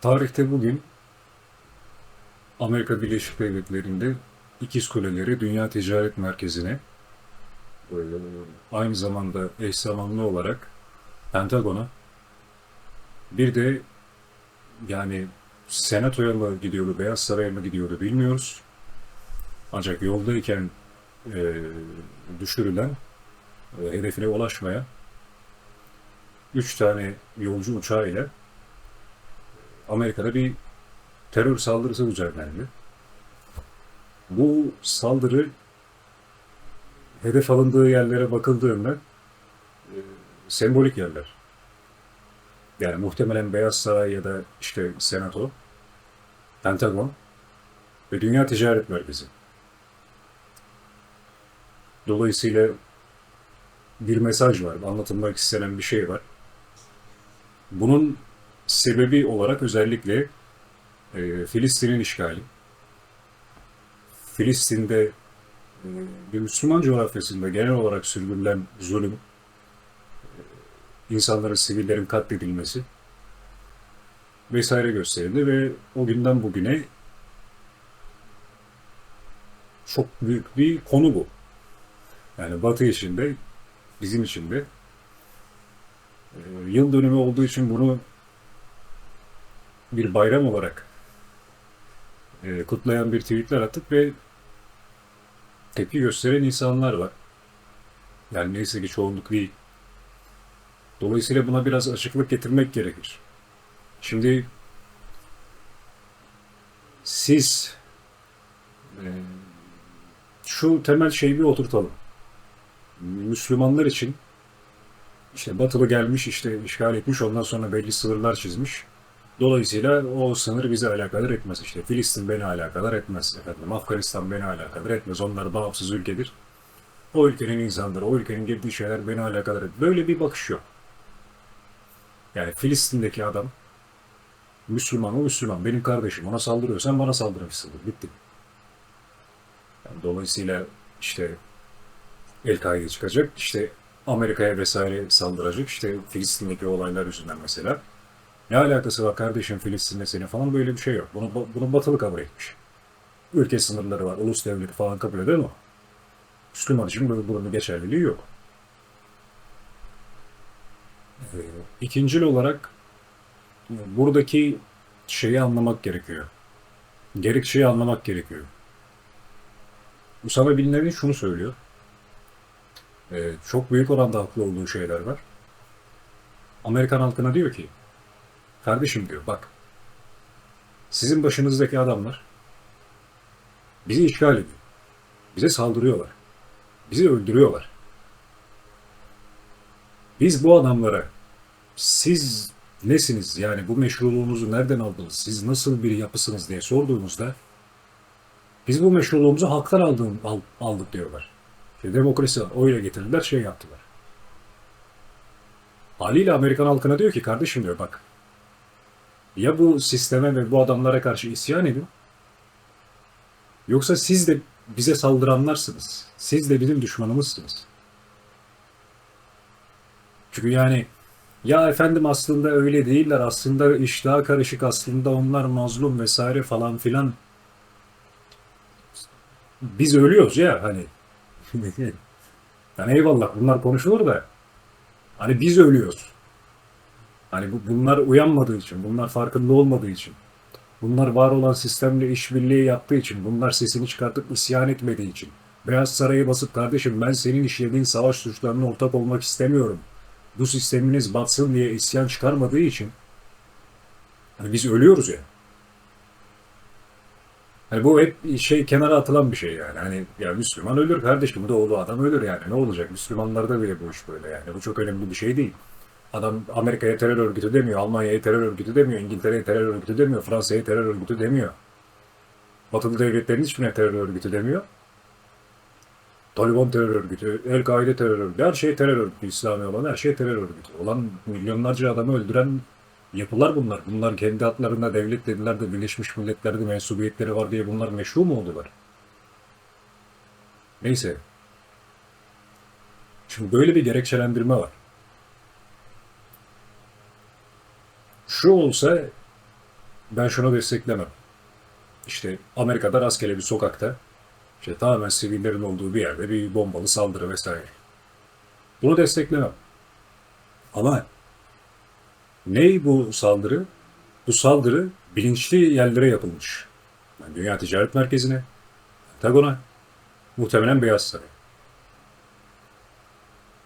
Tarihte bugün Amerika Birleşik Devletleri'nde İkiz Kuleleri Dünya Ticaret Merkezi'ne aynı zamanda eş zamanlı olarak Pentagon'a bir de yani Senato'ya mı gidiyordu, Beyaz Saray'a mı gidiyordu bilmiyoruz. Ancak yoldayken e, düşürülen, e, hedefine ulaşmaya üç tane yolcu uçağıyla Amerika'da bir terör saldırısı düzenlendi. Bu saldırı hedef alındığı yerlere bakıldığında e, sembolik yerler. Yani muhtemelen Beyaz Saray ya da işte Senato, Pentagon ve Dünya Ticaret Merkezi. Dolayısıyla bir mesaj var, anlatılmak istenen bir şey var. Bunun sebebi olarak özellikle e, Filistin'in işgali. Filistin'de e, bir Müslüman coğrafyasında genel olarak sürdürülen zulüm, e, insanların, sivillerin katledilmesi vesaire gösterildi ve o günden bugüne çok büyük bir konu bu. Yani Batı için de bizim için de e, yıl dönümü olduğu için bunu bir bayram olarak e, kutlayan bir tweetler attık ve tepki gösteren insanlar var. Yani neyse ki çoğunluk değil. Dolayısıyla buna biraz açıklık getirmek gerekir. Şimdi siz e, şu temel şeyi bir oturtalım. Müslümanlar için işte batılı gelmiş işte işgal etmiş ondan sonra belli sınırlar çizmiş. Dolayısıyla o sınır bizi alakadar etmez. İşte Filistin beni alakadar etmez. Efendim, Afganistan beni alakadar etmez. Onlar bağımsız ülkedir. O ülkenin insanları, o ülkenin girdiği şeyler beni alakadar etmez. Böyle bir bakış yok. Yani Filistin'deki adam Müslüman o Müslüman. Benim kardeşim. Ona saldırıyorsan bana saldırmışsındır. Bitti. Yani dolayısıyla işte El-Kaide çıkacak. İşte Amerika'ya vesaire saldıracak. İşte Filistin'deki olaylar yüzünden mesela. Ne alakası var kardeşim Filistin'le senin falan böyle bir şey yok. Bunu, bunu batılı kabul etmiş. Ülke sınırları var, ulus devleti falan kabul eder mi? Müslüman için böyle bunun geçerliliği yok. İkincil olarak buradaki şeyi anlamak gerekiyor. Gerekçeyi anlamak gerekiyor. Usama Bin Laden şunu söylüyor. Ee, çok büyük oranda haklı olduğu şeyler var. Amerikan halkına diyor ki Kardeşim diyor bak. Sizin başınızdaki adamlar bizi işgal ediyor. Bize saldırıyorlar. Bizi öldürüyorlar. Biz bu adamlara siz nesiniz yani bu meşruluğunuzu nereden aldınız? Siz nasıl bir yapısınız diye sorduğumuzda biz bu meşruluğumuzu halktan aldığım, al, aldık diyorlar. İşte demokrasi. Oyla getirdiler şey yaptılar. Haliyle Amerikan halkına diyor ki kardeşim diyor bak ya bu sisteme ve bu adamlara karşı isyan edin, yoksa siz de bize saldıranlarsınız. Siz de bizim düşmanımızsınız. Çünkü yani ya efendim aslında öyle değiller, aslında iş daha karışık, aslında onlar mazlum vesaire falan filan. Biz ölüyoruz ya hani. yani eyvallah bunlar konuşulur da hani biz ölüyoruz. Hani bu, bunlar uyanmadığı için, bunlar farkında olmadığı için, bunlar var olan sistemle işbirliği yaptığı için, bunlar sesini çıkartıp isyan etmediği için, Beyaz Saray'ı basıp kardeşim ben senin işlediğin savaş suçlarına ortak olmak istemiyorum. Bu sisteminiz batsın diye isyan çıkarmadığı için hani biz ölüyoruz ya. Hani bu hep şey kenara atılan bir şey yani. Hani ya Müslüman ölür kardeşim, doğulu adam ölür yani. Ne olacak? Müslümanlarda bile bu iş böyle yani. Bu çok önemli bir şey değil. Adam Amerika'ya terör örgütü demiyor, Almanya'ya terör örgütü demiyor, İngiltere'ye terör örgütü demiyor, Fransa'ya terör örgütü demiyor. Batılı devletlerin hiçbirine terör örgütü demiyor. Taliban terör örgütü, El-Kaide terör örgütü, her şey terör örgütü, İslami olan her şey terör örgütü. Olan milyonlarca adamı öldüren yapılar bunlar. Bunlar kendi adlarında devlet dediler de Birleşmiş Milletler'de mensubiyetleri var diye bunlar meşru mu oldular? Neyse. Şimdi böyle bir gerekçelendirme var. Şu olsa ben şunu desteklemem. İşte Amerika'da rastgele bir sokakta işte tamamen sivillerin olduğu bir yerde bir bombalı saldırı vesaire. Bunu desteklemem. Ama ne bu saldırı? Bu saldırı bilinçli yerlere yapılmış. Yani Dünya Ticaret Merkezi'ne, Pentagon'a, muhtemelen Beyaz Saray.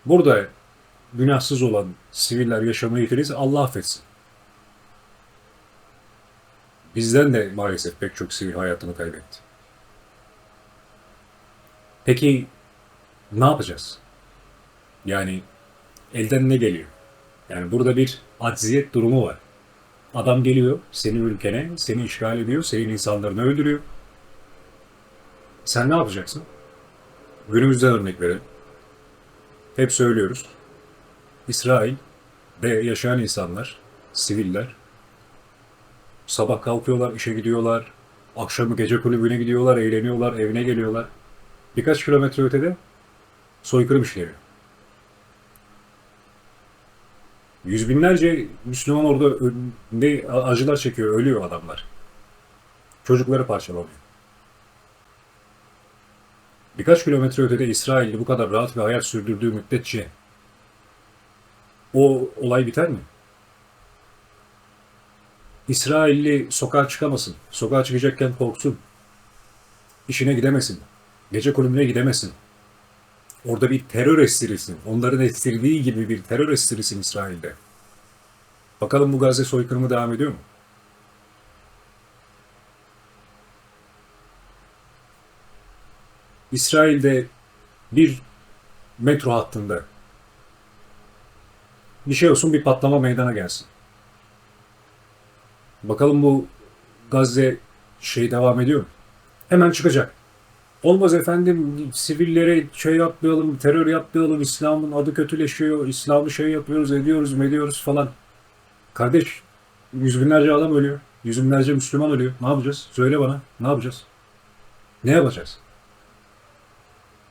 Burada günahsız olan siviller yaşamayı yitiririz Allah affetsin. Bizden de maalesef pek çok sivil hayatını kaybetti. Peki ne yapacağız? Yani elden ne geliyor? Yani burada bir acziyet durumu var. Adam geliyor senin ülkene, seni işgal ediyor, senin insanlarını öldürüyor. Sen ne yapacaksın? Günümüzden örnek verelim. Hep söylüyoruz. İsrail'de yaşayan insanlar, siviller, sabah kalkıyorlar, işe gidiyorlar, akşamı gece kulübüne gidiyorlar, eğleniyorlar, evine geliyorlar. Birkaç kilometre ötede soykırım işleniyor. Yüz binlerce Müslüman orada ne acılar çekiyor, ölüyor adamlar. Çocukları parçalanıyor. Birkaç kilometre ötede İsrail'de bu kadar rahat bir hayat sürdürdüğü müddetçe o olay biter mi? İsrailli sokağa çıkamasın. Sokağa çıkacakken korksun. İşine gidemesin. Gece kulübüne gidemesin. Orada bir terör estirisi, onların estirdiği gibi bir terör estirisi İsrail'de. Bakalım bu Gazze soykırımı devam ediyor mu? İsrail'de bir metro hattında bir şey olsun bir patlama meydana gelsin. Bakalım bu Gazze şey devam ediyor mu? Hemen çıkacak. Olmaz efendim sivillere şey yapmayalım, terör yapmayalım, İslam'ın adı kötüleşiyor, İslam'ı şey yapıyoruz, ediyoruz, ediyoruz falan. Kardeş, yüz binlerce adam ölüyor. Yüz binlerce Müslüman ölüyor. Ne yapacağız? Söyle bana. Ne yapacağız? Ne yapacağız?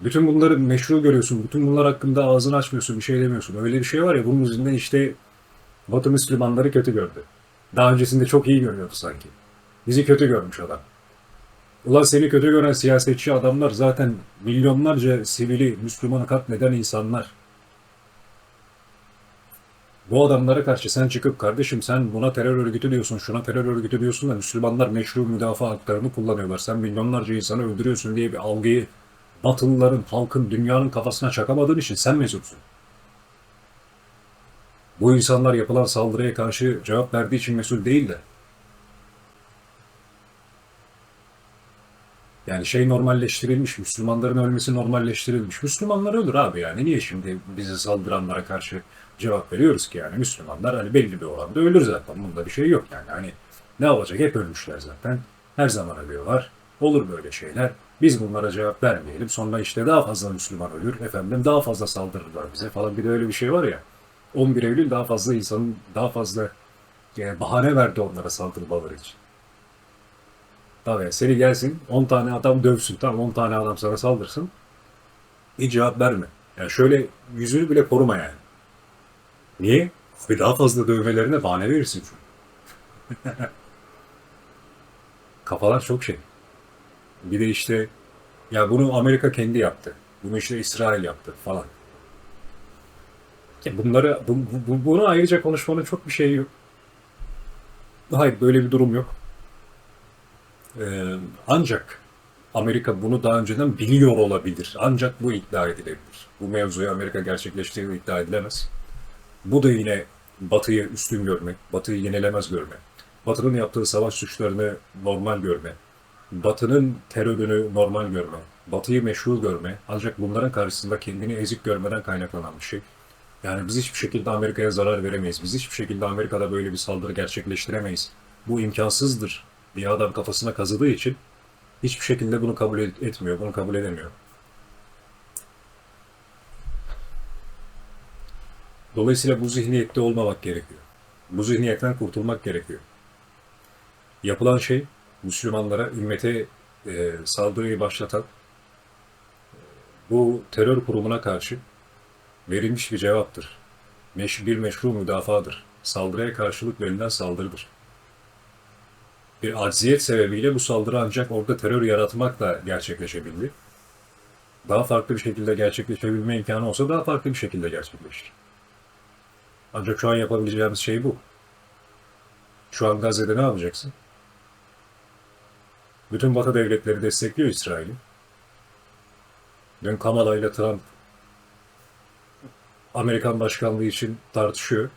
Bütün bunları meşru görüyorsun. Bütün bunlar hakkında ağzını açmıyorsun. Bir şey demiyorsun. Öyle bir şey var ya bunun yüzünden işte Batı Müslümanları kötü gördü. Daha öncesinde çok iyi görüyordu sanki. Bizi kötü görmüş adam. Ulan seni kötü gören siyasetçi adamlar zaten milyonlarca sivili, Müslümanı katleden insanlar. Bu adamlara karşı sen çıkıp kardeşim sen buna terör örgütü diyorsun, şuna terör örgütü diyorsun da Müslümanlar meşru müdafaa haklarını kullanıyorlar. Sen milyonlarca insanı öldürüyorsun diye bir algıyı Batılıların, halkın, dünyanın kafasına çakamadığın için sen mesulsün. Bu insanlar yapılan saldırıya karşı cevap verdiği için mesul değil de. Yani şey normalleştirilmiş, Müslümanların ölmesi normalleştirilmiş. Müslümanlar ölür abi yani. Niye şimdi bizi saldıranlara karşı cevap veriyoruz ki yani? Müslümanlar hani belli bir oranda ölür zaten. Bunda bir şey yok yani. Hani ne olacak? Hep ölmüşler zaten. Her zaman ölüyorlar. Olur böyle şeyler. Biz bunlara cevap vermeyelim. Sonra işte daha fazla Müslüman ölür. Efendim daha fazla saldırırlar bize falan. Bir de öyle bir şey var ya. 11 Eylül daha fazla insanın daha fazla yani bahane verdi onlara saldırmaları için. Tabii seni gelsin 10 tane adam dövsün. Tamam 10 tane adam sana saldırsın. Hiç cevap verme. Yani şöyle yüzünü bile koruma yani. Niye? Abi daha fazla dövmelerine bahane verirsin çünkü. Kafalar çok şey. Bir de işte ya bunu Amerika kendi yaptı. Bunu işte İsrail yaptı falan. Ya bunları bu, bu- bunu ayrıca konuşmanın çok bir şeyi yok. Hayır böyle bir durum yok. Ee, ancak Amerika bunu daha önceden biliyor olabilir. Ancak bu iddia edilebilir. Bu mevzuyu Amerika gerçekleştiği iddia edilemez. Bu da yine Batı'yı üstün görmek, Batı'yı yenilemez görme, Batı'nın yaptığı savaş suçlarını normal görme, Batı'nın terörünü normal görme, Batı'yı meşru görme ancak bunların karşısında kendini ezik görmeden kaynaklanan bir şey. Yani biz hiçbir şekilde Amerika'ya zarar veremeyiz. Biz hiçbir şekilde Amerika'da böyle bir saldırı gerçekleştiremeyiz. Bu imkansızdır diye adam kafasına kazıdığı için hiçbir şekilde bunu kabul et- etmiyor, bunu kabul edemiyor. Dolayısıyla bu zihniyette olmamak gerekiyor. Bu zihniyetten kurtulmak gerekiyor. Yapılan şey Müslümanlara, ümmete e, saldırıyı başlatan bu terör kurumuna karşı verilmiş bir cevaptır. Meş, bir meşru müdafadır. Saldırıya karşılık verilen saldırıdır. bir acziyet sebebiyle bu saldırı ancak orada terör yaratmakla gerçekleşebildi. Daha farklı bir şekilde gerçekleşebilme imkanı olsa daha farklı bir şekilde gerçekleşir. Ancak şu an yapabileceğimiz şey bu. Şu an Gazze'de ne yapacaksın? Bütün Batı devletleri destekliyor İsrail'i. Dün Kamala ile Trump Amerikan başkanlığı için tartışıyor.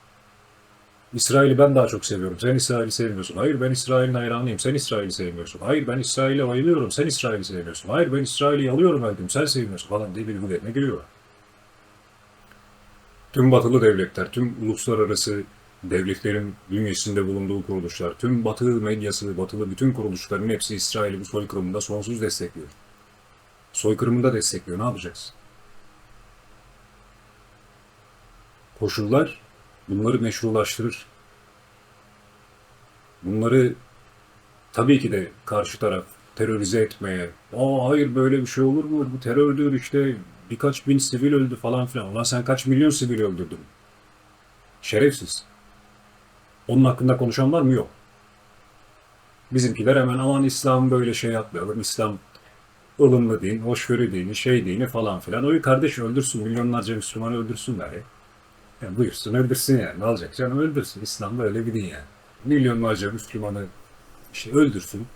İsrail'i ben daha çok seviyorum. Sen İsrail'i sevmiyorsun. Hayır ben İsrail'in hayranıyım. Sen İsrail'i sevmiyorsun. Hayır ben İsrail'e bayılıyorum. Sen İsrail'i sevmiyorsun. Hayır ben İsrail'i yalıyorum öldüm. Sen sevmiyorsun falan diye birbirlerine giriyorlar. Tüm batılı devletler, tüm uluslararası devletlerin bünyesinde bulunduğu kuruluşlar, tüm batı medyası, batılı bütün kuruluşların hepsi İsrail'i bu soykırımında sonsuz destekliyor. Soykırımında destekliyor. Ne yapacaksın? Koşullar bunları meşrulaştırır. Bunları tabii ki de karşı taraf terörize etmeye, aa hayır böyle bir şey olur mu, bu terördür işte birkaç bin sivil öldü falan filan. Ulan sen kaç milyon sivil öldürdün? Şerefsiz. Onun hakkında konuşan var mı? Yok. Bizimkiler hemen aman İslam böyle şey yapmayalım, İslam ılımlı din, hoşgörü dini, şey dini falan filan. Oyu kardeş öldürsün, milyonlarca Müslümanı öldürsünler ya. Yani buyursun öldürsün yani. Ne olacak canım öldürsün. İslam böyle bir din yani. Milyonlarca Müslümanı işte öldürsün.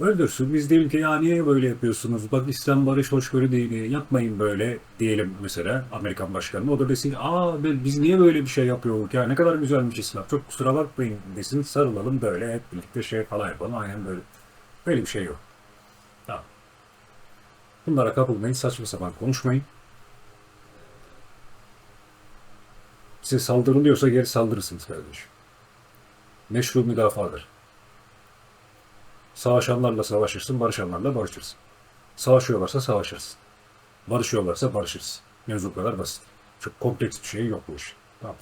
Öldürsün. Biz diyelim ki ya niye böyle yapıyorsunuz? Bak İslam barış hoşgörü dini yapmayın böyle diyelim mesela Amerikan başkanı. O da desin aa biz niye böyle bir şey yapıyoruz ya ne kadar güzelmiş İslam. Çok kusura bakmayın desin sarılalım böyle hep birlikte şey falan yapalım. Aynen böyle. Böyle bir şey yok. Tamam. Bunlara kapılmayın. Saçma sapan konuşmayın. Size saldırılıyorsa geri saldırırsınız kardeşim. Meşru müdafadır. Savaşanlarla savaşırsın, barışanlarla barışırsın. Savaşıyorlarsa savaşırsın. Barışıyorlarsa barışırsın. Mevzu kadar basit. Çok kompleks bir şey yok bu iş. Tamam.